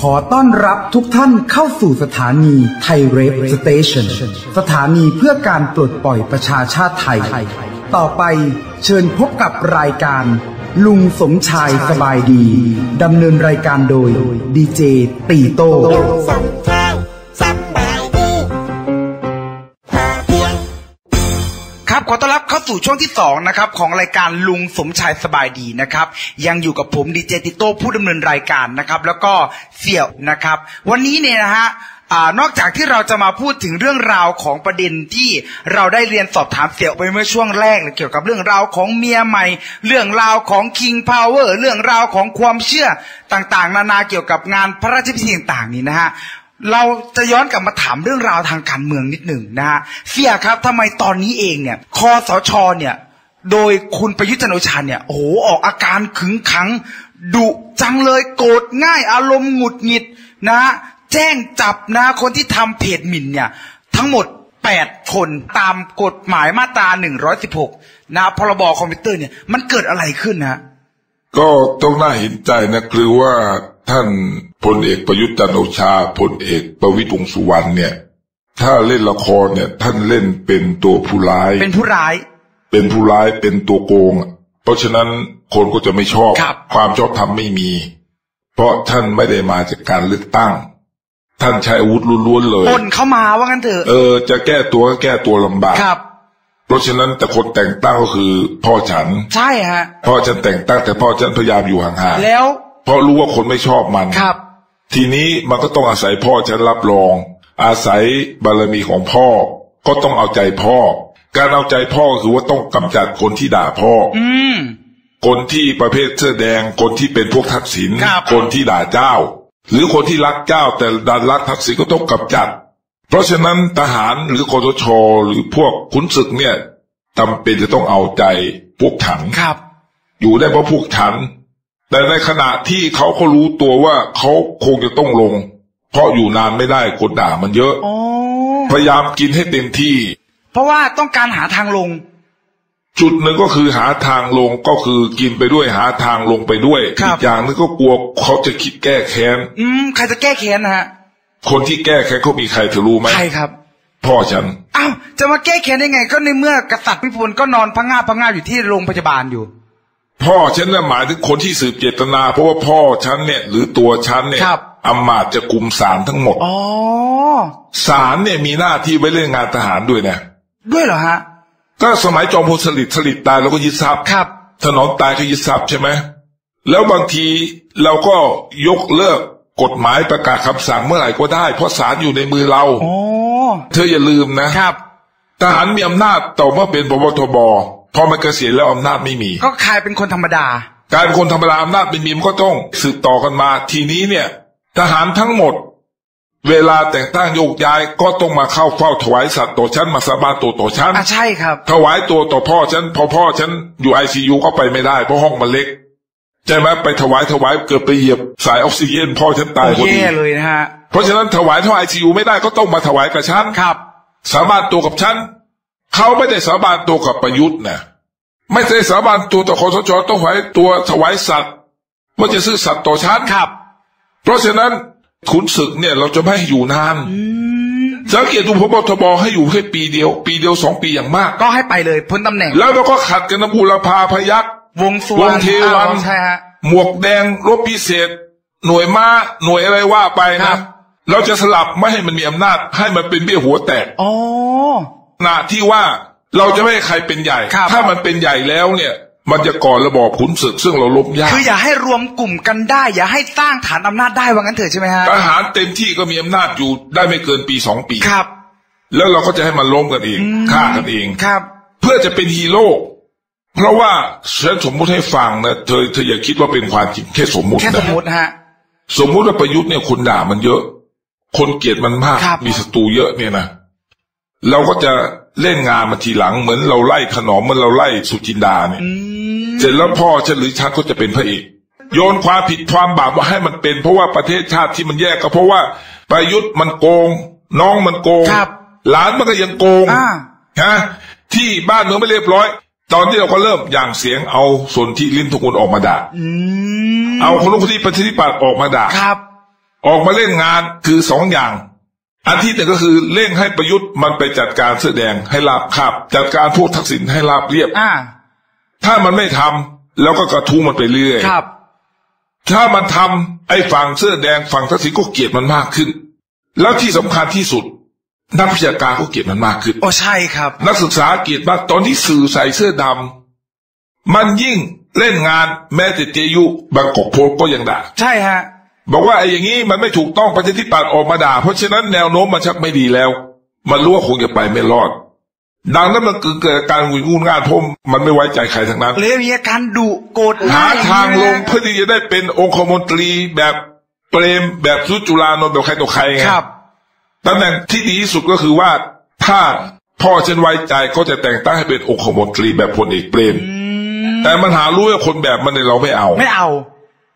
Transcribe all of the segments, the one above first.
ขอต้อนรับทุกท่านเข้าสู่สถานีไทยเรฟสเตชันสถานีเพื่อการปลดปล่อยประชาชาติไทย ต่อไปเชิญพบกับรายการ ลุงสมชายสบายดี ดำเนินรายการโดยดีเจตีโต้ สู่ช่วงที่สองนะครับของรายการลุงสมชายสบายดีนะครับ ยังอยู่กับผมดีเจติโต้ผู้ดำเนินรายการนะครับ แล้วก็เสี่ยวนะครับ วันนี้เนี่ยนะฮะอ่านอกจากที่เราจะมาพูดถึงเรื่องราวของประเด็นที่เราได้เรียนสอบถามเสี่ยวไปเมื่อช่วงแรกเกี่ยวกับเรื่องราวของเมียใหม่ เรื่องราวของ King Power เรื่องราวของความเชื่อต่างๆ นานาเกี่ยวกับงานพระราชพิธีต่างๆนี้นะฮะ เราจะย้อนกลับมาถามเรื่องราวทางการเมืองนิดหนึ่งนะฮะเสียครับทำไมตอนนี้เองเนี่ยคอสชเนี่ย โดยคุณประยุทธ์จันโอชาเนี่ยโอ้โหออกอาการขึงขังดุจังเลยโกรธง่ายอารมณ์หงุดหงิดนะแจ้งจับนะคนที่ทำเพจหมิ่นเนี่ย ทั้งหมด 8 คนตามกฎหมายมาตรา 116 นะพรบคอมพิวเตอร์เนี่ยมันเกิดอะไรขึ้นนะก็ต้องน่าเห็นใจนะคือว่า ท่านพลเอกประยุทธ์จันทร์โอชาพลเอกประวิตรวงษ์สุวรรณเนี่ย ถ้าเล่นละครเนี่ย ท่านเล่นเป็นตัวผู้ร้าย เป็นผู้ร้าย เป็นผู้ร้ายเป็นตัวโกง เพราะฉะนั้นคนก็จะไม่ชอบครับความชอบธรรมไม่มี เพราะท่านไม่ได้มาจากการเลือกตั้ง ท่านใช้อาวุธล้วนๆเลยปนเข้ามาว่างั้นเถอะเออจะแก้ตัวก็แก้ตัวลำบากครับเพราะฉะนั้นแต่คนแต่งตั้งก็คือพ่อฉัน ใช่ฮะพ่อฉันแต่งตั้งแต่พ่อฉันพยายามอยู่ห่างๆแล้ว เพราะรู้ว่าคนไม่ชอบมันครับ ทีนี้มันก็ต้องอาศัยพ่อฉันรับรอง อาศัยบารมีของพ่อ ก็ต้องเอาใจพ่อ การเอาใจพ่อก็คือว่าต้องกำจัดคนที่ด่าพ่อออืมคนที่ประเภทเสื้อแดง คนที่เป็นพวกทักษิณครับคนที่ด่าเจ้า หรือคนที่รักเจ้าแต่ดันรักทักษิณก็ต้องกำจัด เพราะฉะนั้นทหารหรือคอสชหรือพวกขุนศึกเนี่ยจำเป็นจะต้องเอาใจพวกฉันครับ อยู่ได้เพราะพวกฉัน แต่ในขณะที่เขาก็รู้ตัวว่าเขาคงจะต้องลง เพราะอยู่นานไม่ได้คนด่ามันเยอะอ๋อพยายามกินให้เต็มที่ เพราะว่าต้องการหาทางลง จุดหนึ่งก็คือหาทางลงก็คือกินไปด้วยหาทางลงไปด้วยครับอีกอย่างหนึงก็กลัวเขาจะคิดแก้แค้น อืมใครจะแก้แค้นนะฮะคนที่แก้แค้นเขามีใครเธอรู้ไหมใครครับพ่อฉันอ้าวจะมาแก้แค้นได้ไง ก็ในเมื่อกษัตริย์พิพลก็นอนพังงาบพังงาบอยู่ที่โรงพยาบาลอยู่ พ่อฉันน่ะหมายถึงคนที่สืบเจตนา เพราะว่าพ่อฉันเนี่ย หรือตัวฉันเนี่ยครับ อำมาตย์จะกุมศาลทั้งหมดอ๋อศาลเนี่ยมีหน้าที่ไว้เรื่องงานทหารด้วยนะด้วยเหรอฮะ ก็สมัยจอมพลสฤษดิ์สฤษดิ์ตายเราก็ยึดทรัพย์ครับ ถนอมตายก็ยึดทรัพย์ใช่ไหมแล้วบางทีเราก็ยกเลิกกฎหมายประกาศคำสั่งเมื่อไหร่ก็ได้ เพราะศาลอยู่ในมือเรา อ๋อ เธออย่าลืมนะ ครับ ทหารมีอำนาจต่อเมื่อเป็นพบทบ พอมันเกษียณแล้วอำนาจไม่มี ก็กลายเป็นคนธรรมดา การเป็นคนธรรมดาอำนาจไม่มีมันก็ต้องสืบต่อกันมา ทีนี้เนี่ย ทหารทั้งหมด เวลาแต่งตั้งโยกย้ายก็ต้องมาเข้าเฝ้าถวายสัตว์ต่อชั้นมาสาบานตัวต่อชั้นอะใช่ครับ ถวายตัวต่อพ่อฉันพอพ่อฉันอยู่ไอซียูก็ไปไม่ได้เพราะห้องมันเล็กใช่ไหมไปถวายถวายเกิดไปเหยียบสายออกซิเจนพ่อฉันตายพอดีแย่เลยนะฮะเพราะฉะนั้นถวายเท่าไอซียูไม่ได้ก็ต้องมาถวายกับฉันครับ สาบานตัวกับฉัน เขาไม่ได้สาบานตัวกับประยุทธ์นะไม่ได้สาบานตัวต่อคอสชต้องถวายตัวถวายสัตว์ว่าจะซื้อสัตว์ต่อฉันครับ เพราะฉะนั้นขุนศึกเนี่ยเราจะไม่ให้อยู่นานสังเกตดูพบทบให้อยู่แค่ปีเดียว ปีเดียวสองปีอย่างมาก ก็ให้ไปเลยพ้นตำแหน่ง แล้วเราก็ขัดกันนะบูรพาพยักษ์วงสุวรรณวงเทวันอ้าใช่ฮะหมวกแดงรบพิเศษ หน่วยม้าหน่วยอะไรว่าไปครันะบเราจะสลับไม่ให้มันมีอำนาจ ให้มันเป็นเบี้ยหัวแตกอ๋อ หนาที่ว่าเราจะไม่ให้ใครเป็นใหญ่ ครับถ้ามันเป็นใหญ่แล้วเนี่ย มันจะก่อระบอบขุนศึกซึ่งเราลบยากคืออย่าให้รวมกลุ่มกันได้ อย่าให้สร้างฐานอำนาจได้ว่างั้นเถอะใช่ไหมฮะทหารเต็มที่ก็มีอำนาจอยู่ได้ไม่เกินปีสองปี ครับ แล้วเราก็จะให้มันล้มกันเองฆ่ากันเอง ครับ เพื่อจะเป็นฮีโร่ เพราะว่าฉันสมมุติให้ฟังนะเธอเธออย่าคิดว่าเป็นความจริงแค่สมมุติแค่สนะมมติฮะ สมมุติว่าประยุทธ์เนี่ยคนด่ามันเยอะ คนเกลียดมันมาก ครับ มีศัตรูเยอะเนี่ยนะ เราก็จะเล่นงานมาทีหลังเหมือนเราไล่ขนอมเหมือนเราไล่สุจินดาเนี่ยอืมเสร็จแล้วพ่อฉันหรือฉันก็จะเป็นพระเอกโยนความผิดความบาปว่าให้มันเป็น เพราะว่าประเทศชาติที่มันแยกก็เพราะว่าประยุทธ์มันโกง น้องมันโกงครับหลานมันก็ยังโกงอ่าฮะที่บ้านเมืองไม่เรียบร้อย ตอนที่เราก็เริ่มอย่างเสียงเอาส่วนที่ลิ้นทุกคนออกมาด่าอืมเอาคนนู้นคนที่ปฏิบัติออกมาด่าครับ ออกมาเล่นงานคือสองอย่าง อันที่หนึ่งก็คือเร่งให้ประยุทธ์มันไปจัดการเสื้อแดงให้ราบคาบจัดการพวกทักษิณให้ราบเรียบ อ่า ถ้ามันไม่ทำแล้วก็กระทุ้งมันไปเรื่อยครับ ถ้ามันทำไอ้ฝั่งเสื้อแดงฝั่งทักษิณก็เกลียดมันมากขึ้น แล้วที่สำคัญที่สุด นักวิชาการก็เกลียดมันมากขึ้นโอ้ใช่ครับ นักศึกษาเกลียดมากตอนที่สื่อใส่เสื้อดำมันยิ่งเล่นงานแม้แต่เจยุบางกอกโพสต์ก็ยังด่าใช่ฮะ บอกว่าไอ้อย่างนี้มันไม่ถูกต้องประชาธิปัตย์ออกมาด่า เพราะฉะนั้นแนวโน้มมันชักไม่ดีแล้ว มันรู้ว่าคงจะไปไม่รอด ดังนั้นมันเกิดการหงุดหงิดงานเพราะมันไม่ไว้ใจใครทั้งนั้นเลยมีอาการดุโกรธหาง่ยทางลงนะเพื่อที่จะได้เป็นองคมนตรีแบบเปรมแบบสุจุลานนท์แบบใครต่อใครไงครับตำแหน่งที่ดีที่สุดก็คือว่าถ้าพ่อฉันไว้ใจก็จะแต่งตั้งให้เป็นองคมนตรีแบบพลเอกเปรมแต่มันหารู้ว่าคนแบบมันเนี่ยเราไม่เอา ไม่เอา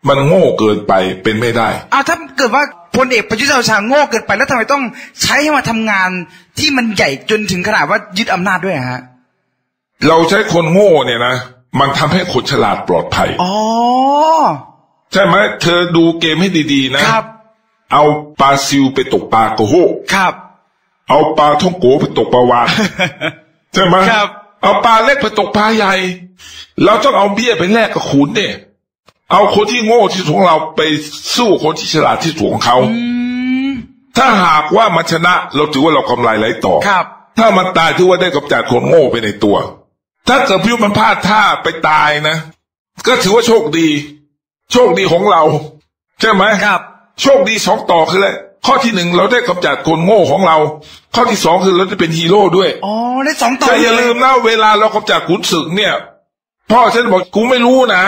มันโง่เกินไปเป็นไม่ได้อ้าวถ้าเกิดว่าพลเอกประยุทธ์จันทร์โอชาโง่เกินไปแล้วทำไมต้องใช้ให้มาทำงานที่มันใหญ่จนถึงขนาดว่ายึดอำนาจด้วยอะฮะ เราใช้คนโง่เนี่ยนะมันทำให้คนฉลาดปลอดภัยอ๋อใช่ไหมเธอดูเกมให้ดีๆนะครับ เอาปลาซิวไปตกปลากระโหครับ เอาปลาท่องโกไปตกปลาวานใช่ไหมครับ เอาปลาเล็กไปตกปลาใหญ่ เราต้องเอาเบี้ยไปแลกกับขุนเนี่ย เอาคนที่โง่ที่สุดของเราไปสู้คนที่ฉลาดที่สุดของเขาอืมถ้าหากว่ามันชนะเราถือว่าเรากำไรไหลต่อครับ ถ้ามันตายถือว่าได้กำจัดคนโง่ไปในตัว ถ้าเกิดพิวมันพลาดท่าไปตายนะ ก็ถือว่าโชคดี โชคดีของเรา ใช่ไหมครับ โชคดีสองต่อคืออะไรข้อที่หนึ่งเราได้กำจัดคนโง่ของเรา ข้อที่สองคือเราจะเป็นฮีโร่ด้วยอ๋อได้สองต่อแต่อย่าลืมนะเวลาเรากำจัดขุนศึกเนี่ย พ่อฉันบอกกูไม่รู้นะ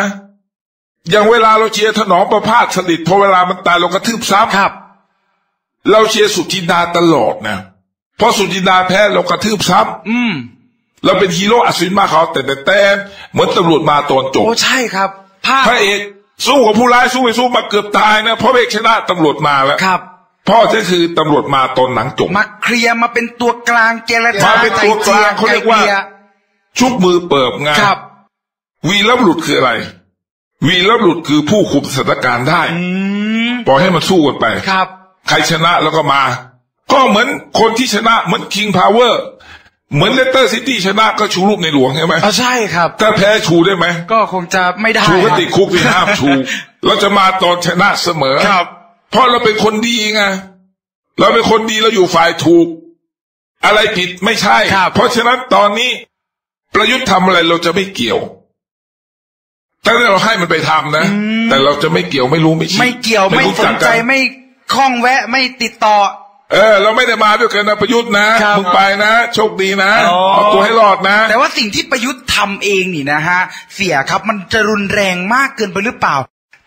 อย่างเวลาเราเชียร์ถนอมประพาสสลิดพอเวลามันตายเรากระทืบซ้ำครับ เราเชียร์สุจินดาตลอดนะพอสุจินดาแพ้เรากระทืบซ้ำอืม เราเป็นฮีโร่อัศวินมาเขาแต่แต่แต่เหมือนตำรวจมาตอนจบโอ้ใช่ครับภาพพระเอกสู้กับผู้ร้ายสู้ไปสู้มาเกือบตายนะเพราะพระเอกชนะตำรวจมาแล้วครับพ่อจะคือตำรวจมาตอนหนังจบมาเคลียร์มาเป็นตัวกลางเจรจามาเป็นตัวกลางเขาเรียกว่าไลี่ชุบมือเปิบไงครับวีรบุรุษคืออะไร วีรบุรุษคือผู้คุมสถานการณ์ได้อืมปล่อยให้มันสู้กันไปครับ ใครชนะแล้วก็มา ก็เหมือนคนที่ชนะเหมือนคิงพาวเวอร์เหมือนเลสเตอร์ซิตี้ชนะก็ชูรูปในหลวงใช่ไหมอ๋อใช่ครับ ถ้าแพ้ชูได้ไหม ก็คงจะไม่ได้ชูก็รับติดคุกที่ห้ามชู เราจะมาตอนชนะเสมอครับ เพราะเราเป็นคนดีไงเราเป็นคนดีเราอยู่ฝ่ายถูก อะไรผิดไม่ใช่ครับเพราะฉะนั้นตอนนี้ประยุทธ์ทำอะไรเราจะไม่เกี่ยว แต่เราให้มันไปทำนะ แต่เราจะไม่เกี่ยวไม่รู้ไม่ชี้ไม่เกี่ยวไม่รู้สจันกใจกันไม่คล้องแวะไม่ติดต่อ เออ เราไม่ได้มาด้วยกันนะประยุทธ์นะครับมึงไปนะ โชคดีนะอ๋อเอาตัวให้รอดนะ แต่ว่าสิ่งที่ประยุทธ์ทำเองนี่นะฮะ เสียครับมันจะรุนแรงมากเกินไปหรือเปล่า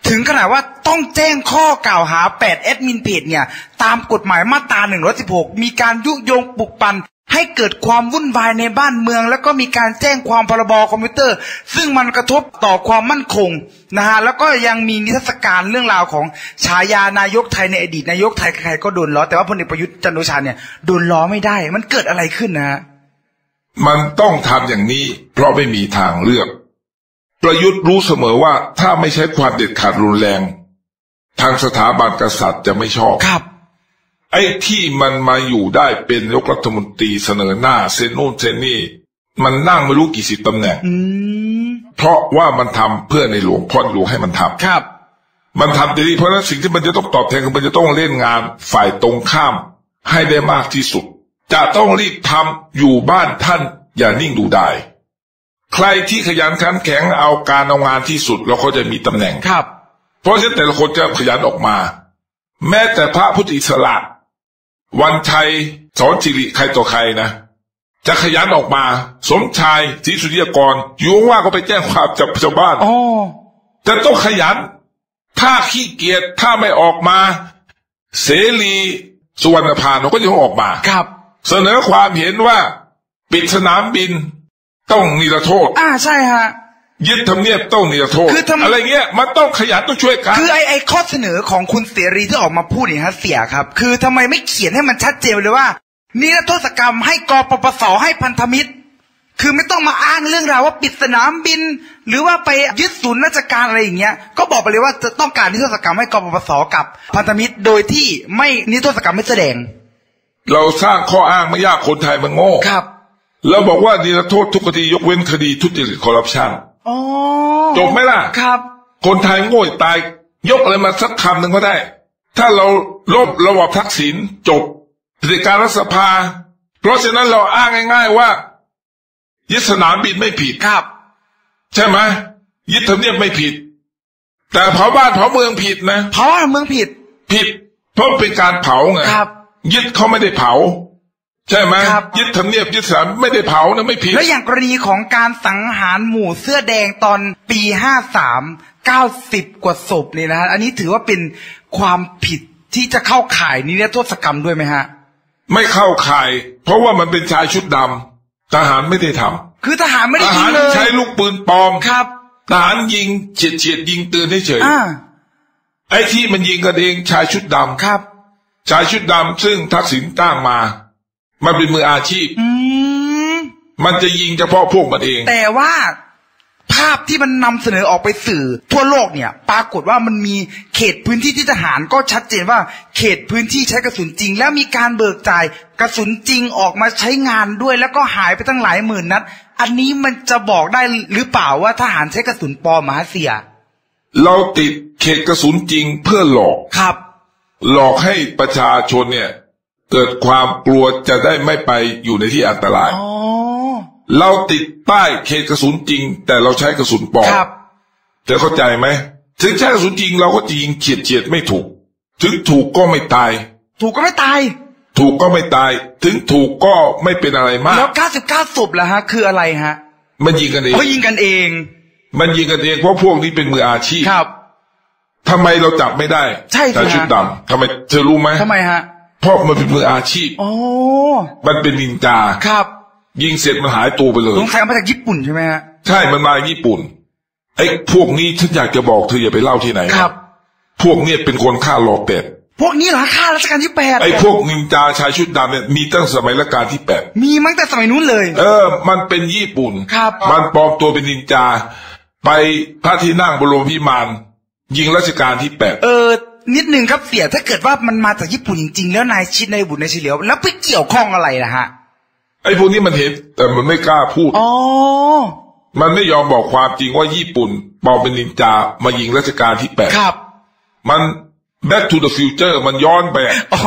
ถึงขนาดว่าต้องแจ้งข้อกล่าวหา8แอดมินเพจเนี่ย ตามกฎหมายมาตรา116 มีการยุยงปลุกปั่น ให้เกิดความวุ่นวายในบ้านเมือง แล้วก็มีการแจ้งความพรบคอมพิวเตอร์ ซึ่งมันกระทบต่อความมั่นคงนะฮะแล้วก็ยังมีนิทรรศการเรื่องราวของฉายานายกไทยในอดีตนายกไทยใครๆก็โดนล้อแต่ว่าพลเอกประยุทธ์จันทร์โอชาเนี่ยโดนล้อไม่ได้ มันเกิดอะไรขึ้นนะฮะมันต้องทำอย่างนี้ เพราะไม่มีทางเลือก ประยุทธ์รู้เสมอว่าถ้าไม่ใช้ความเด็ดขาดรุนแรง ทางสถาบันกษัตริย์จะไม่ชอบครับ ไอ้ที่มันมาอยู่ได้เป็นนายกรัฐมนตรีเสนอหน้าเซนนู่นเซนนี่ มันนั่งไม่รู้กี่สิบตำแหน่งอืมเพราะว่ามันทำเพื่อในหลวงพ่อหลวงให้มันทำครับ มันทำดีเพราะฉะนั้นสิ่งที่มันจะต้องตอบแทนคือมันจะต้องเล่นงานฝ่ายตรงข้ามให้ได้มากที่สุด จะต้องรีบทำอยู่บ้านท่านอย่านิ่งดูได้ ใครที่ขยันขันแข็งเอาการเอางานที่สุดแล้วเขาจะมีตำแหน่งครับ เพราะฉะนั้นแต่ละคนจะขยันออกมา แม้แต่พระพุทธอิสระ วันชัยสอนจิริใครต่อใครนะจะขยันออกมา สมชายศรีสุริยกรอยู่ว่างๆก็ไปแจ้งความจับชาวบ้านอ๋อจะต้องขยัน ถ้าขี้เกียจถ้าไม่ออกมา เสรีสุวรรณพานเขาก็จะต้องออกมาครับ เสนอความเห็นว่า ปิดสนามบิน ต้องนิรโทษ อ่าใช่ฮะ ยึดทำเนียบต้องนิรโทษคือทำ อะไรเงี้ยมันต้องขยันต้องช่วยกัน คือไอไอข้อเสนอของคุณเสรีที่ออกมาพูดเนี่ยฮะเสียครับ คือทำไมไม่เขียนให้มันชัดเจนเลยว่านิรโทษกรรมให้กปปสให้พันธมิตร คือไม่ต้องมาอ้างเรื่องราวว่าปิดสนามบิน หรือว่าไปยึดศูนย์ราชการอะไรอย่างเงี้ยก็บอกไปเลยว่าจะต้องการนิรโทษกรรมให้กปปสกับพันธมิตร โดยที่ไม่นิรโทษกรรมไม่แสดงเราสร้างข้ออ้างไม่ยากคนไทยมันโง่ครับเราบอกว่านิรโทษทุกคดียกเว้นคดีทุจริตคอร์รัปชันอ๋อ จบไหมล่ะ ครับ คนไทยโง่ตาย ยกอะไรมาสักคำหนึ่งก็ได้ ถ้าเราลบระบอบทักษิณจบเผด็จการรัฐสภา เพราะฉะนั้นเราอ้างง่าย ๆว่า ยึดสนามบินไม่ผิดครับ ใช่ไหมยึดทำเนียบไม่ผิด แต่เผาบ้านเผาเมืองผิดนะเพราะว่าเมืองผิด ผิด เพราะเป็นการเผาไงครับ ยึดเขาไม่ได้เผา ใช่ไหมครับยึดทำเนียบยึดสนามไม่ได้เผานะไม่ผิดแล้วอย่างกรณีของการสังหารหมู่เสื้อแดงตอนปีห้าสามเก้าสิบกว่าศพเนี่ยนะฮะอันนี้ถือว่าเป็นความผิดที่จะเข้าข่ายนิรโทษกรรมด้วยไหมฮะ ไม่เข้าข่าย เพราะว่ามันเป็นชายชุดดำทหารไม่ได้ทำคือทหารไม่ได้ทยิหางรเลยใช้ลูกปืนปลอมครับทหารยิงเฉียดเฉียดๆยิงเตือนเฉยอ่าๆไอ้ที่มันยิงกันเองชายชุดดำครับ ชายชุดดำซึ่งทักษิณตั้งมา มันเป็นมืออาชีพ อืมมันจะยิงเฉพาะพวกมันเอง แต่ว่าภาพที่มันนำเสนอออกไปสื่อ ทั่วโลกเนี่ย ปรากฏว่ามันมีเขตพื้นที่ที่ทหารก็ชัดเจนว่า เขตพื้นที่ใช้กระสุนจริง แล้วมีการเบิกจ่ายกระสุนจริงออกมาใช้งานด้วย แล้วก็หายไปตั้งหลายหมื่นนัดอันนี้มันจะบอกได้หรือเปล่าว่าทหารใช้กระสุนปลอมมาเสีย เราติดเขตกระสุนจริงเพื่อหลอกครับ หลอกให้ประชาชนเนี่ย เกิดความกลัวจะได้ไม่ไปอยู่ในที่อันตรายอ๋อเราติดป้ายเขตกระสุนจริง แต่เราใช้กระสุนปลอมครับเธอเข้าใจไหมถึงใช้กระสุนจริงเราก็จะยิงเฉียดเฉียดๆไม่ถูก ถึงถูกก็ไม่ตาย ถูกก็ไม่ตาย ถูกก็ไม่ตาย ถึงถูกก็ไม่เป็นอะไรมาก แล้ว 99ศพล่ะฮะ คืออะไรฮะ มันยิงกันเองเขายิงกันเอง มันยิงกันเองเพราะพวกนี้เป็นมืออาชีพครับทำไมเราจับไม่ได้ ใช่สิแต่ชุดฮะดำทำไมเธอรู้ไหมทำไมฮะเพ ราะมันเป็นมืออาชีพโอ้มันเป็นนินจาครับ ยิงเสร็จมันหายตัวไปเลยสงสัยมาจากญี่ปุ่นใช่ไหมฮะใช่มันมาญี่ปุ่นไอ้พวกนี้ฉันอยากจะบอกเธออย่าไปเล่าที่ไหนนะครับ พวกเนี้เป็นคนฆ่ารอเป็ดพวกนี้เหรอฆ่ารัชกาลที่แปดไอ้พวกนินจาชายชุดดำเนี่ยมีตั้งสมัยรัชกาลที่แปดมีมั้งแต่สมัยนู้นเลย เออ มันเป็นญี่ปุ่นครับ มันปลอมตัวเป็นนินจา ไปพระที่นั่งบรมพิมานยิงรัชกาลที่แปดเออ นิดนึงครับเสียถ้าเกิดว่ามันมาจากญี่ปุ่นจริงๆแล้วนายชิดนายบุตรนายเฉลียวแล้วไปเกี่ยวข้องอะไรล่ะฮะไอ้พวกนี้มันเห็นแต่มันไม่กล้าพูดอ๋อมันไม่ยอมบอกความจริงว่าญี่ปุ่นปลอมเป็นนินจามายิงรัชกาลที่แปดครับ มัน back to the future มันย้อนไปอ๋อ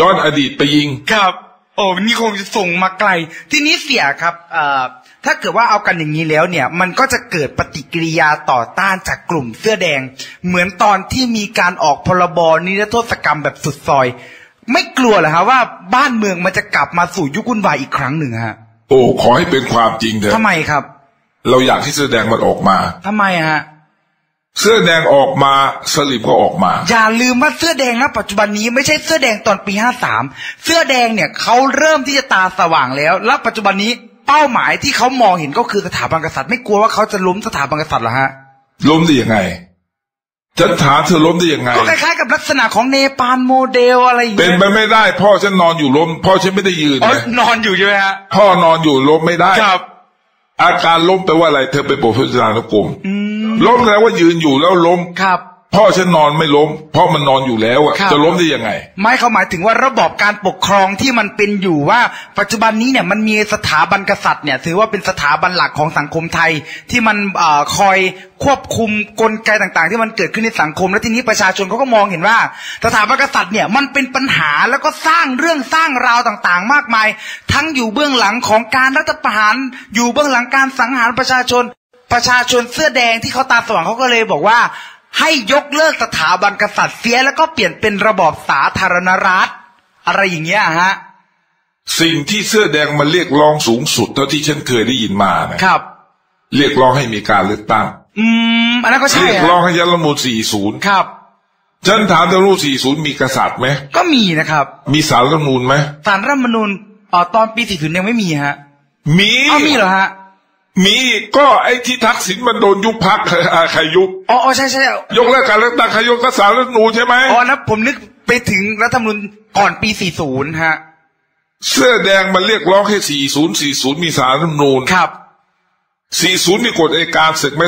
ย้อนอดีตไปยิงครับ โอ้นี่คงจะส่งมาไกล ทีนี้เสียครับเอ่อ ถ้าเกิดว่าเอากันอย่างนี้แล้วเนี่ย มันก็จะเกิดปฏิกิริยาต่อต้านจากกลุ่มเสื้อแดง เหมือนตอนที่มีการออกพรบนิรโทษกรรมแบบสุดซอย ไม่กลัวเหรอฮะว่าบ้านเมืองมันจะกลับมาสู่ยุควุ่นวายอีกครั้งหนึ่งฮะ โอ้ขอให้เป็นความจริงเถอะทำไมครับ เราอยากให้เสื้อแดงมันออกมาทำไมฮะเสื้อแดงออกมาสลิมก็ออกมา อย่าลืมว่าเสื้อแดงณปัจจุบันนี้ไม่ใช่เสื้อแดงตอนปีห้าสามเสื้อแดงเนี่ยเขาเริ่มที่จะตาสว่างแล้ว และปัจจุบันนี้ เป้าหมายที่เขามองเห็นก็คือสถาบันกษัตริย์ไม่กลัวว่าเขาจะล้มสถาบันกษัตริย์เหรอฮะ ล้มได้ยังไงฉันถามเธอล้มได้ยังไงก็คล้ายๆกับลักษณะของเนปาลโมเดลอะไรอย่างเป็นเงี้ยไปไม่ได้ พ่อฉันนอนอยู่ล้ม พ่อฉันไม่ได้ยืนอ๋อนะนอนอยู่ใช่ไหมฮะพ่อนอนอยู่ล้มไม่ได้ครับ อาการล้มแปลว่าอะไร เธอเป็นโปรเฟสชั่นนุกรมล้มแปลว่ายืนอยู่แล้วล้มครับ พ่อฉันนอนไม่ล้มเพราะมันนอนอยู่แล้วอะครับจะล้มได้ยังไง ไม่เขาหมายถึงว่าระบอบการปกครองที่มันเป็นอยู่ว่า ปัจจุบันนี้เนี่ยมันมีสถาบันกษัตริย์เนี่ยถือว่าเป็นสถาบันหลักของสังคมไทยที่มันเออคอยควบคุมกลไกต่างๆ ที่มันเกิดขึ้นในสังคม และทีนี้ประชาชนเขาก็มองเห็นว่า สถาบันกษัตริย์เนี่ยมันเป็นปัญหาแล้วก็สร้างเรื่องสร้างราวต่างๆ มากมาย ทั้งอยู่เบื้องหลังของการรัฐประหาร อยู่เบื้องหลังการสังหารประชาชน ประชาชนเสื้อแดงที่เขาตาสว่างเขาก็เลยบอกว่า ให้ยกเลิกสถาบันกษัตริย์เสียแล้วก็เปลี่ยนเป็นระบอบสาธารณรัฐ อะไรอย่างเงี้ยฮะ สิ่งที่เสื้อแดงมันเรียกร้องสูงสุดเท่าที่ฉันเคยได้ยินมานะครับ เรียกร้องให้มีการเลือกตั้ง อืมอันนั้นก็ใช่เรียกฮะร้องให้ยัดรัฐธรรมนูล40 ครับฉันถามเธอรู้40 มีกษัตริย์ไหมก็มีนะครับ มีสารรัฐธรรมนูลไหมสารรัฐธรรมนูญเอ่อตอนปี40ยังไม่มีฮะ มีอ้าวมีเหรอฮะ มีก็ไอ้ที่ทักษิณมันโดนยุบพักใครยุบอ๋ออ๋อใช่ใช่ยกเลิกการเลือกตั้งใครยกก็สารรัฐธรรมนูลใช่ไหมอ๋อนะผมนึกไปถึงรัฐธรรมนูญก่อนปี 40 ฮะ เสื้อแดงมันเรียกร้องให้ 4040 มีสารรัฐธรรมนูญครับ 40 มีกฎอัยการศึกไหม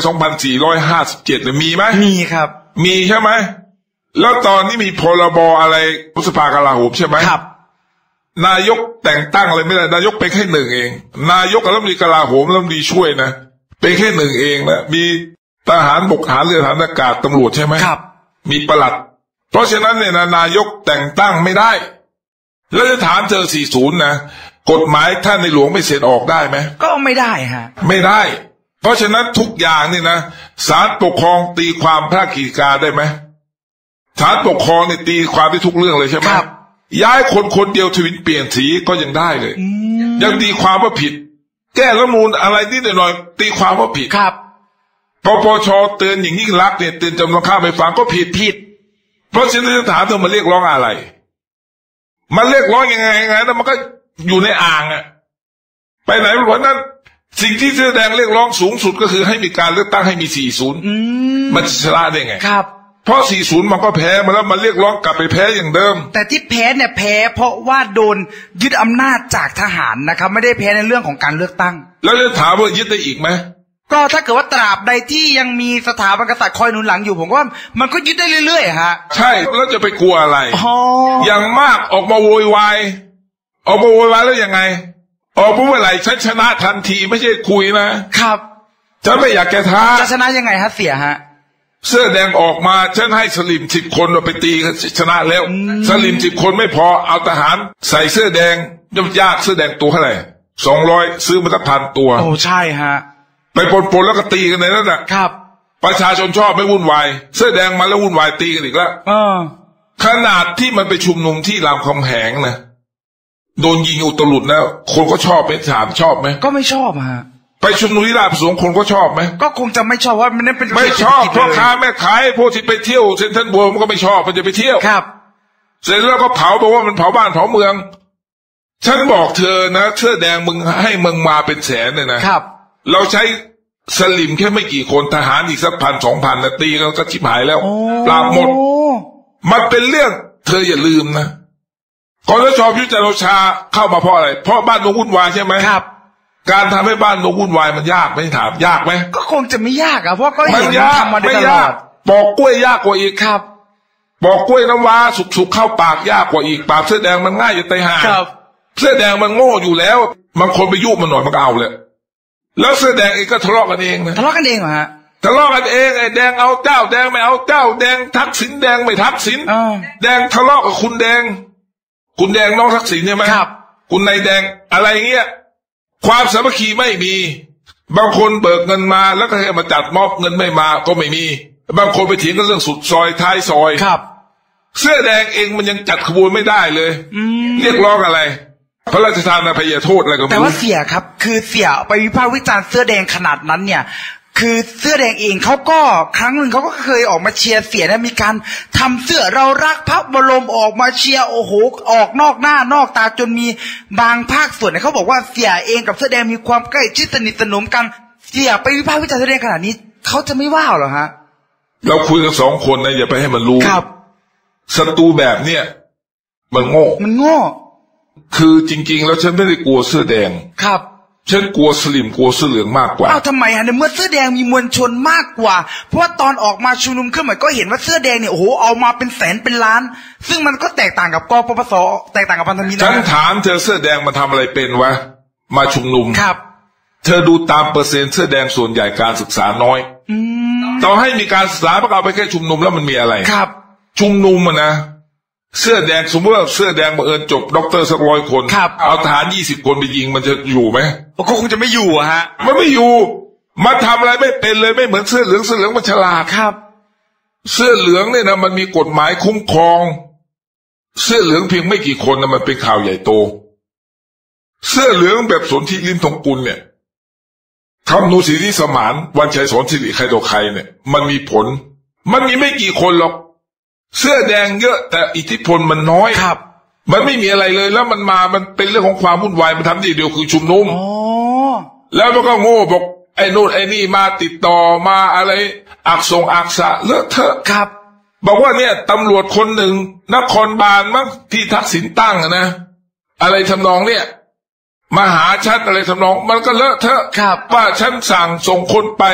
2457เนี่ยมีไหมมีครับ มีใช่ไหมแล้วตอนนี้มีพรบอะไรรัฐสภากลาโหมใช่ไหมครับ นายกแต่งตั้งอะไรไม่ได้นายกเป็นแค่หนึ่งเอง นายกกับรัฐมนตรีกลาโหมรัฐมนตรีช่วยนะเป็นแค่หนึ่งเองนะมีทหารบกทหารเรือทหารอากาศตำรวจใช่ไหมครับ มีประหลัด เพราะฉะนั้นเนี่ยนะนายกแต่งตั้งไม่ได้ แล้วจะถามเธอ40 นะ กฎหมายท่านในหลวงไม่เสร็จออกได้ไหมก็ไม่ได้ฮะ ไม่ได้ เพราะฉะนั้นทุกอย่างนี่นะศาลปกครองตีความพระกีกาได้ไหมศาลปกครองเนี่ยตีความได้ทุกเรื่องเลยใช่ไหมครับ ย้ายคนคนเดียวทวินเปลี่ยนสีก็ยังได้เลยยังตีความว่าผิด แก้รัฐธรรมนูลอะไรนิดหน่อยๆตีความว่าผิดครับปปชเตือนอย่างยิ่งรักษณ์เนี่ยเตือนจำนวนข้ามไปฟังก็ผิดผิด เพราะฉะนั้นจะถามเธอมาเรียกร้องอะไร มันเรียกร้องยังไงยังไงแล้วมันก็อยู่ในอ่างอะไปไหนเพราะฉะนั้นสิ่งที่แสอแดงเรียกร้องสูงสุดก็คือให้มีการเลือกตั้งให้มี 40อืมมันจะชนะได้ไง ครับ เพราะ 40 มันก็แพ้มาแล้วมันเรียกร้องกลับไปแพ้อย่างเดิม แต่ที่แพ้เนี่ยแพ้เพราะว่าโดนยึดอำนาจจากทหารนะครับ ไม่ได้แพ้ในเรื่องของการเลือกตั้ง แล้วจะถามว่ายึดได้อีกไหมก็ถ้าเกิดว่าตราบใดที่ยังมีสถาบันกษัตริย์คอยหนุนหลังอยู่ผมว่ามันก็ยึดได้เรื่อยๆฮะ ใช่แล้วจะไปกลัวอะไรอ๋ออย่างมากออกมาโวยวายออกมาโวยวายแล้วยังไง ออกมาเมื่อไหร่ฉันชนะทันทีไม่ใช่คุยนะครับ ฉันไม่อยากแกท้าจะชนะยังไงฮะเสียฮะ เสื้อแดงออกมาฉันให้สลิมสิบคนเอาไปตีกันชนะแล้ว สลิมสิบคนไม่พอเอาทหาร ใส่เสื้อแดงย่อมยากเสื้อแดงตัวเท่าไหร่สองร้อยซื้อมาสักพันตัว โอ้ใช่ฮะ ไปปนปนๆแล้วก็ตีกันในนั้นน่ะครับ ประชาชนชอบไม่วุ่นวายเสื้อแดงมาแล้ววุ่นวายตีกันอีกแล้วเออขนาดที่มันไปชุมนุมที่รามคำแหงนะโดนยิงอุตลุดนะคนก็ชอบไหมถามชอบไหมก็ไม่ชอบฮะ ไปชุมนุมที่ราชประสงค์คนก็ชอบไหมก็คงจะไม่ชอบเพราะมันนั่นเป็นไม่ชอบเขตพ่อเศรษฐกิจค้าแม่ขายพวกที่ไปเที่ยวเซ็นทรัลเวิลด์มันก็ไม่ชอบมันจะไปเที่ยวครับ เสร็จแล้วก็เผาบอกว่ามันเผาบ้านเผาเมือง ฉันบอกเธอนะเสื้อแดงมึงให้มึงมาเป็นแสนเลยนะครับ เราใช้สลิมแค่ไม่กี่คนทหารอีกสักพันสองพันนะตีกันก็ชิบหายแล้วโอ้ปราบหมดมันเป็นเรื่อง เธออย่าลืมนะคอสชยุทธจันทร์โอชาเข้ามาเพราะอะไรเพราะบ้านนงวุ่นวายใช่ไหมครับ การทำให้บ้านนงวุ่นวายมันยากไหมถามยากไหมก็คงจะไม่ยากอะเพราะก็ไม่เห็นยากทำมาโดไม่ยตลยาอกดปอกกล้วยยากกว่าอีกครับปอกกล้วยน้ำว้าสุกๆเข้าปากยากกว่าอีกปากเสื้อแดงมันง่ายจะตายห่าครับเสื้อแดงมันโง่อยู่แล้วบางคนไปยุมันหน่อยมันก็เอาเลยแล้วเสื้อแดงเองก็ทะเลาะกันเองนะทะเลาะกันเองเหรอฮะทะเลาะกันเองไอ้แดงเอาเจ้าแดงไม่เอาเจ้าแดงทักษิณแดงไม่ทักษิณอ่าแดงทะเลาะกับคุณแดง คุณแดงน้องทักษิณใช่ไหมครับ คุณนายแดงอะไรเงี้ย ความสามัคคีไม่มี บางคนเบิกเงินมาแล้วก็ให้มาจัดมอบเงินไม่มาก็ไม่มี บางคนไปเถียงกันเรื่องสุดซอยท้ายซอยครับ เสื้อแดงเองมันยังจัดขบวนไม่ได้เลยเรียกร้องอะไร พระราชทานอภัยโทษอะไรก็ไม่แต่ว่ารู้เสียครับ คือเสียไปวิพากษ์วิจารณ์เสื้อแดงขนาดนั้นเนี่ย คือเสื้อแดงเองเขาก็ครั้งหนึ่งเขาก็เคยออกมาเชียร์เสียนะมีการทำเสื้อเรารักพระบรมออกมาเชียร์โอ้โหออกนอกหน้านอกตาจนมีบางภาคส่วนเนี่ยเขาบอกว่าเสียเองกับเสื้อแดงมีความใกล้ชิดสนิทสนมกันเสียไปวิพากษ์วิจารณ์เสื้อแดงขนาดนี้เขาจะไม่ว่าเหรอฮะ เราคุยกันสองคนนะอย่าไปให้มันรู้ครับศัตรูแบบเนี้ยมันโง่มันโง่คือจริง ๆ แล้วฉันไม่ได้กลัวเสื้อแดงครับ ฉันกลัวสลิมกลัวเสื้อเหลืองมากกว่าอ้าวทำไมฮะในเมื่อเสื้อแดงมีมวลชนมากกว่า เพราะว่าตอนออกมาชุมนุมขึ้นใหม่ก็เห็นว่าเสื้อแดงเนี่ยโอ้โหเอามาเป็นแสนเป็นล้าน ซึ่งมันก็แตกต่างกับกปปสแตกต่างกับพันธมิตรฉันนะถามเธอเสื้อแดงมาทำอะไรเป็นวะมาชุมนุมครับ เธอดูตามเปอร์เซ็นต์เสื้อแดงส่วนใหญ่การศึกษาน้อยอืมต่อให้มีการศึกษาพวกเอาไปแค่ชุมนุมแล้วมันมีอะไรครับ ชุมนุมอะนะ เสื้อแดงสมมติว่าเสื้อแดงบังเอิญจบด็อกเตอร์สักร้อยคน ครับ เอาทหารยี่สิบคนไปยิงมันจะอยู่ไหม ก็คงจะไม่อยู่อะฮะ มันไม่อยู่ มันทำอะไรไม่เป็นเลยไม่เหมือนเสื้อเหลืองเสื้อเหลืองมันฉลาด ครับ เสื้อเหลืองเนี่ยนะมันมีกฎหมายคุ้มครอง เสื้อเหลืองเพียงไม่กี่คนนะมันเป็นข่าวใหญ่โต เสื้อเหลืองแบบสนธิลิมทองกุลเนี่ยคำนูสีที่สมานวันชัยสอนสิริใครต่อใครเนี่ย มันมีผล มันมีไม่กี่คนหรอก เสื้อแดงเยอะ แต่อิทธิพลมันน้อยครับ มันไม่มีอะไรเลย แล้วมันมามันเป็นเรื่องของความวุ่นวายมันทำที่เดียวคือชุมนุมอ๋อแล้วมันก็โง่บอกไอ้นู่นไอ้นี่มาติดต่อมาอะไร อักษงอักษะเลอะเทอะครับ บอกว่าเนี่ยตำรวจคนหนึ่งนครบาลมั้งที่ทักษิณตั้งอะนะ อะไรทำนองเนี่ยมาหาฉันอะไรทำนอง มันก็เลอะเทอะครับว่าฉันสั่งส่งคนไป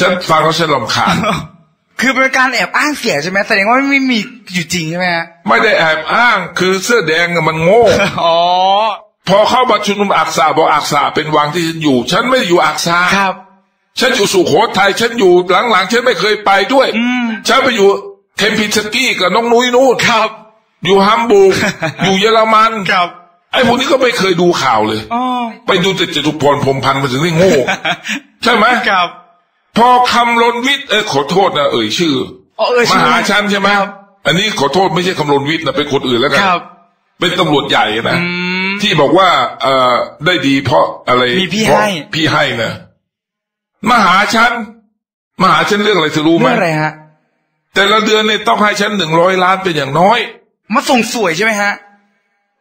ฉันฟังแล้วฉันลำคาญ คือเป็นการแอบอ้างเสียใช่ไหมแสดงว่าไม่มีอยู่จริงใช่ไหมฮะไม่ได้แอบอ้างคือเสื้อแดงน่ะมันโง่อ๋อพอเข้ามาชุมนุมอักษาบอกอักษาเป็นวังที่ฉันอยู่ ฉันไม่ได้อยู่อักษาครับ ฉันอยู่สุโขทัยฉันอยู่หลังๆฉันไม่เคยไปด้วยอืมฉันไปอยู่เทมพินสกี้กับน้องนุ้ยนู่นครับ อยู่ฮัมบูร์กอยู่เยอรมันครับไอ้พวกนี้ก็ไม่เคยดูข่าวเลยอ๋อไปดูแต่จตุพรพรหมพันธ์มันถึงได้โง่ ใช่ไหมครับ พอคำลนวิทย์เออขอโทษนะเอ่ยชื่ออ๋อเออมาชื่อ หาฉันใช่ไหมครับอันนี้ขอโทษไม่ใช่คำลนวิทย์นะเป็นคนอื่นแล้วกันครับ เป็นตำรวจใหญ่นะอืม ที่บอกว่าเอ่อได้ดีเพราะอะไรมีพี่เพราะให้ พี่ให้นะมาหาฉันมาหาฉันเรื่องอะไรเธอรู้ไหมเรื่องอะไรฮะ แต่ละเดือนเนี่ยต้องให้ฉันหนึ่งร้อยล้านเป็นอย่างน้อย มาส่งสวยใช่ไหมฮะ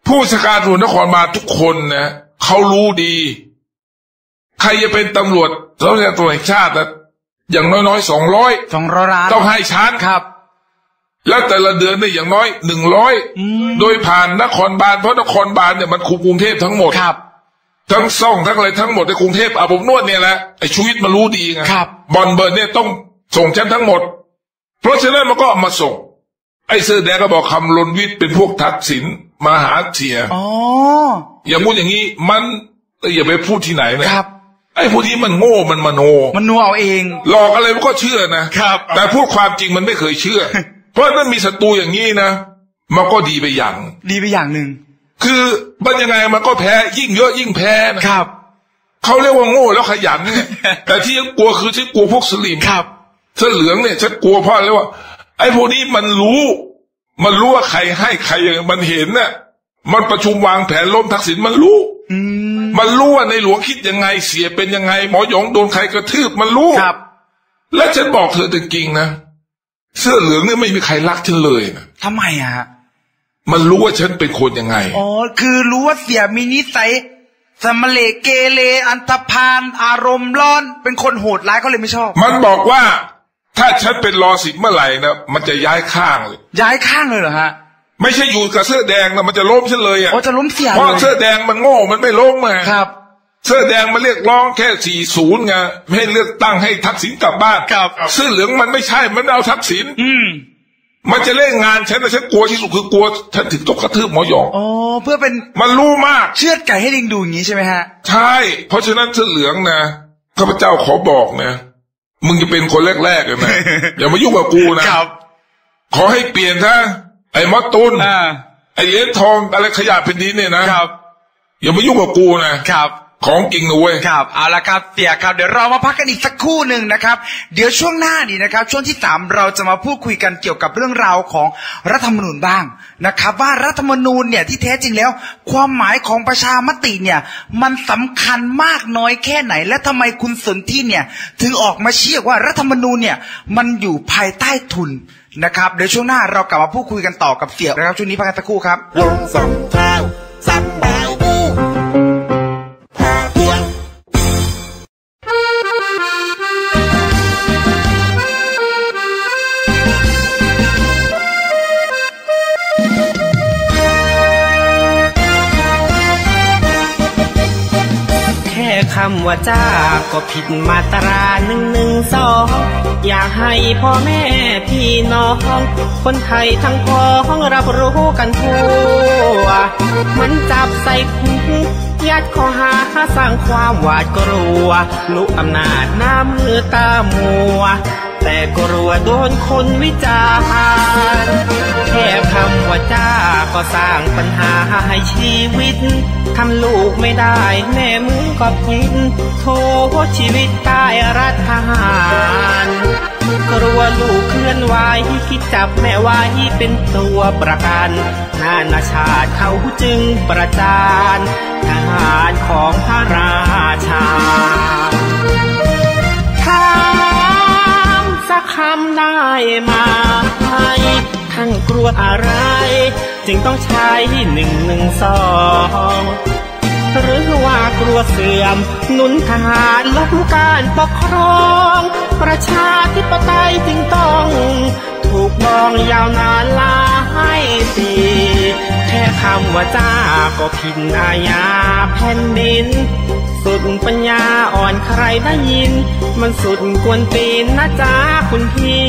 ผู้สการตำรวจนครบาลทุกคนนะเขารู้ดี ใครจะเป็นตำรวจสำนักงานตำรวจแห่งชาตินะ อย่างน้อยๆสองร้อยสองร้อยล้านต้องให้ฉันครับ แล้วแต่ละเดือนเนี่ยอย่างน้อยหนึ่งร้อยอืมโดยผ่านนครบาลเพราะนครบาลเนี่ยมันคุมกรุงเทพทั้งหมดครับ ทั้งซ่องทั้งอะไรทั้งหมดในกรุงเทพอาบอบนวดเนี่ยแหละไอ้ชีวิตมันรู้ดีไงครับบอลเบิร์นเนี่ยต้องส่งฉันทั้งหมด เพราะฉะนั้นมันก็เอามาส่ง ไอ้เสื้อแดงก็บอกคำลนวิทย์เป็นพวกทักษิณมาหาเสียอ๋ออย่างงู้นอย่างนี้มันเอ้ยอย่าไปพูดที่ไหนนะครับ ไอ้พวกนี้มันโง่มันมโน มันนัวเอาเอง หลอกอะไรมันก็เชื่อนะครับ แต่พูดความจริงมันไม่เคยเชื่อ เพราะนั่นมีศัตรูอย่างนี้นะมันก็ดีไปอย่าง ดีไปอย่างหนึ่งคือมันยังไงมันก็แพ้ยิ่งเยอะยิ่งแพ้นะครับเขาเรียกว่าโง่แล้วขยันเนี่ยแต่ที่ยังกลัวคือฉันกลัวพวกสลิมครับเสื้อเหลืองเนี่ยฉันกลัวเพราะอะไรว่า ไอ้พวกนี้มันรู้ มันรู้ว่าใครให้ใครยังไงมันเห็นน่ะมันประชุมวางแผนล้มทักษิณมันรู้ อืม มันรู้ว่าในหลวงคิดยังไงเสียเป็นยังไง หมอหยองโดนใครกระทืบมันรู้ครับ และฉันบอกเธอจริงๆนะเสื้อเหลืองเนี่ยไม่มีใครรักฉันเลยนะทำไมอะฮะมันรู้ว่าฉันเป็นคนยังไงอ๋อคือรู้ว่าเสียมีนิสัยสมเลเกเรอันธพาลอารมณ์ร้อน เป็นคนโหดร้ายเขาเลยไม่ชอบ มันบอกว่า ถ้าฉันเป็นรอสิบเมื่อไหร่นะมันจะย้ายข้างเลย ย้ายข้างเลยเหรอฮะ ไม่ใช่อยู่กับเสื้อแดงนะมันจะล้มฉันเลยอะโอ้จะล้มเสียเพราะเลยเสื้อแดงมันโง่มันไม่ล้มไงครับ เสื้อแดงมันเรียกร้องแค่สี่ศูนย์ไงไม่ให้เลือกตั้งให้ทักษิณกลับบ้านครับเสื้อเหลืองมันไม่ใช่มันเอาทักษิณอืมมันจะเล่นงานฉันแต่ฉันกลัวที่สุดคือกลัวฉันถึงต้องกระทืบหมอหยองอ๋อเพื่อเป็นมันรู้มาก เชือดไก่ให้ลิงดูอย่างนี้ใช่ไหมฮะ ใช่ เพราะฉะนั้นเสื้อเหลืองนะข้าพเจ้าขอบอกนะมึงจะเป็นคนแรกๆเลยนะอย่ามายุ่งกับกูนะครับ ขอให้เปลี่ยนถ้า ไอ้มอสตุนอ่าไอ้เหรียญทองอะไรขยะแผ่นดินเนี่ยนะครับ อย่ามายุ่งกับกูนะครับ ของจริงนะเว้ยครับเอาละครับเสียครับเดี๋ยวเรามาพักกันอีกสักครู่หนึ่งนะครับ เดี๋ยวช่วงหน้านี่นะครับ ช่วงที่สามเราจะมาพูดคุยกันเกี่ยวกับเรื่องราวของรัฐธรรมนูญบ้างนะครับ ว่ารัฐธรรมนูญเนี่ยที่แท้จริงแล้ว ความหมายของประชามติเนี่ยมันสำคัญมากน้อยแค่ไหน และทำไมคุณสนที่เนี่ย ถึงออกมาเชี้ว่ารัฐธรรมนูญเนี่ยมันอยู่ภายใต้ทุน นะครับเดี๋ยวช่วงหน้าเรากลับมาพูดคุยกันต่อกับเสี่ยนะครับช่วงนี้พักกันสักครู่ครับลุงสมชายสบายดีพาเที่ยงแค่คำว่าจ้าก็ผิดมาตราหนึ่งหนึ่ง สองอยากให้พ่อแม่พี่น้อง คนไทยทั้งพ้องรับรู้กันทั่วมันจับใส่คุกยัดข้อหาสร้างความหวาดกลัวลุกอำนาจหน้ามือตามัว แต่กลัวโดนคนวิจารณ์แค่คำว่าจ้าก็สร้างปัญหาให้ชีวิตทำลูกไม่ได้แม่มึงก็พินโทษชีวิตใต้รัฐทหารกลัวลูกเคลื่อนไหวคิดจับแม่ไว้เป็นตัวประกันนานาชาติเขาจึงประจานทหารของพระราชา สักคำได้ไหมท่านกลัวอะไร จึงต้องใช้หนึ่งหนึ่งสองหรือว่ากลัวเสื่อม นุนทหารล้มการปกครอง ประชาธิปไตยจึงต้อง ถูกมองยาวนานหลายปีแค่คำว่าจ้าก็ผิดอาญาแผ่นดิน สุดปัญญาอ่อนใครได้ยิน มันสุดกวนตีนนะจ้าคุณพี่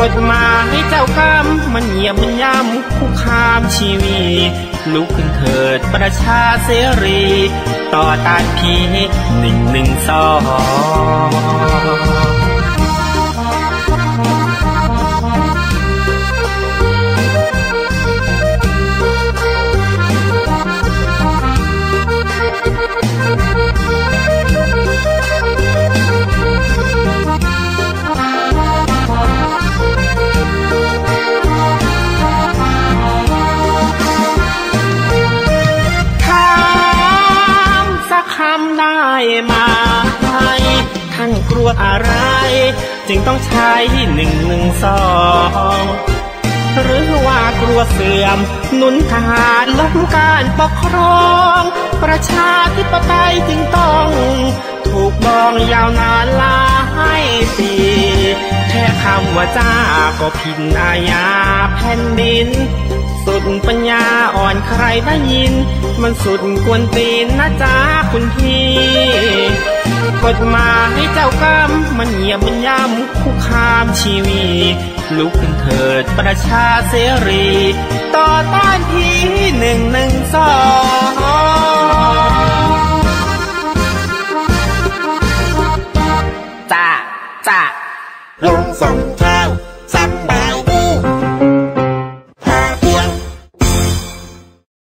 กฎหมายเจ้ากรรมมันเหยียบมันย่ำคุกคามชีวีลุกขึ้นเถิดประชาเสรี ต่อต้านพีหนึ่งหนึ่งสอง กลัวอะไร จึงต้องใช้หนึ่งหนึ่งสองหรือว่ากลัวเสื่อมหนุนทหารล้มการปกครอง ประชาธิปไตยจึงต้อง ถูกดองยาวนานหลายปีแค่คำว่าจ้าก็ผิดอาญาแผ่นดิน สุดปัญญาอ่อนใครได้ยิน มันสุดกวนตีนนะจ้าคุณพี่กฎมายเจ้ากรรมมันเหยียบมันย่ำคุกคามชีวิตลุกขึ้นเถิดประชาเสรี ต่อต้านพีหนึ่งหนึ่งสองจ้าจ้าลงสมชา